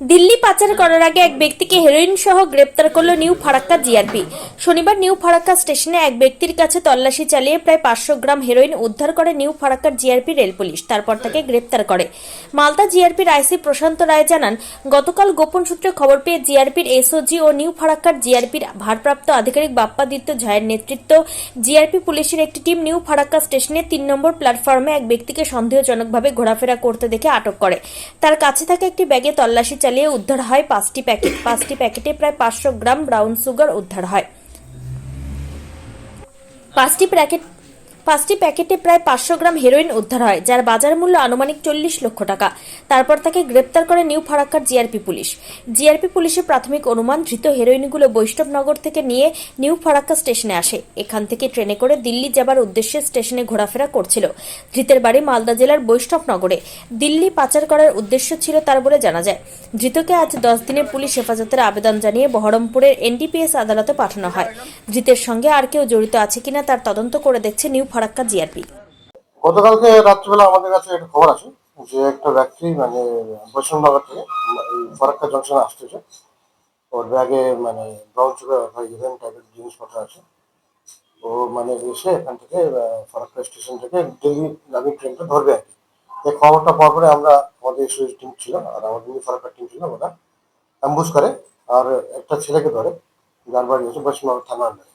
দিল্লি পাচার করার আগে এক ব্যক্তিকে হেরোইন সহ গ্রেপ্তার করল নিউ ফারাক্কা জিআরপি শনিবার নিউ ফারাক্কা স্টেশনে এক ব্যক্তির কাছে তল্লাশি চালিয়ে প্রায় পাঁচশো গ্রাম হেরোইন উদ্ধার করে নিউ ফারাক্কার জিআরপি রেল পুলিশ, তারপর তাকে গ্রেপ্তার করে। মালদা জিআরপির আইসি প্রশান্ত রায় জানান, গতকাল গোপন সূত্রে খবর পেয়ে জিআরপির এসওজি ও নিউ ফারাক্কার জিআরপির ভারপ্রাপ্ত আধিকারিক বাপ্পাদিত্য ঝায়ের নেতৃত্ব জিআরপি পুলিশের একটি টিম নিউ ফারাক্কা স্টেশনে তিন নম্বর প্ল্যাটফর্মে এক ব্যক্তিকে সন্দেহজনকভাবে ঘোরাফেরা করতে দেখে আটক করে। তার কাছে থাকা একটি ব্যাগে তল্লাশি চালিয়ে উদ্ধার হয় পাঁচটি প্যাকেট। পাঁচটি প্যাকেটে প্রায় পাঁচশো গ্রাম ব্রাউন সুগার উদ্ধার হয়। পাঁচটি প্যাকেট পাঁচটি প্যাকেটে প্রায় পাঁচশো গ্রাম হেরোইন উদ্ধার হয়, যার বাজার মূল্য আনুমানিক চল্লিশ লক্ষ টাকা। তারপর তাকে গ্রেপ্তার করে নিউ ফারাক্কার জিআরপি পুলিশ। জিআরপি পুলিশের প্রাথমিক অনুমান, ধৃত হেরোইনগুলো বৈষ্ণবনগর থেকে নিয়ে নিউ ফারাক্কা স্টেশনে আসে। এখান থেকে ট্রেনে করে দিল্লি যাবার উদ্দেশ্যে স্টেশনে ঘোরাফেরা করছিল। ধৃতের বাড়ি মালদা জেলার বৈষ্ণবনগরে। দিল্লি পাচার করার উদ্দেশ্য ছিল তার বলে জানা যায়। ধৃতকে আজ দশ দিনের পুলিশ হেফাজতের আবেদন জানিয়ে বহরমপুরের এনডিপিএস আদালতে পাঠানো হয়। ধৃতের সঙ্গে আর কেউ জড়িত আছে কিনা তার তদন্ত করে দেখছে নিউ ফারাক্কা জিআরপি। গতকালকে রাত্রিবেলা আমাদের কাছে একটা খবর আছে যে একটা ব্যক্তি মানে বৈষ্ণবনগর থেকে ফরাক্কা জংশনে আসতেছে। ওর ব্যাগে মানে ব্রাউন সুগার ইভেন টাইপের জিনিসপত্র আছে। ও মানে এসে এখান থেকে ফরাক্কা স্টেশন থেকে দিল্লি গামী ট্রেনটা ধরবে আর কি। এই খবরটা পাওয়ার পরে আমরা, আমাদের এসওএস টিম ছিল, আর আমাদের নিউ ফরাক্কা টিম ছিল, ওরা। অ্যাম্বুস করে, আর একটা ছেলেকে ধরে, যার বাড়ি হচ্ছে বৈষ্ণব থানা আন্ডারে।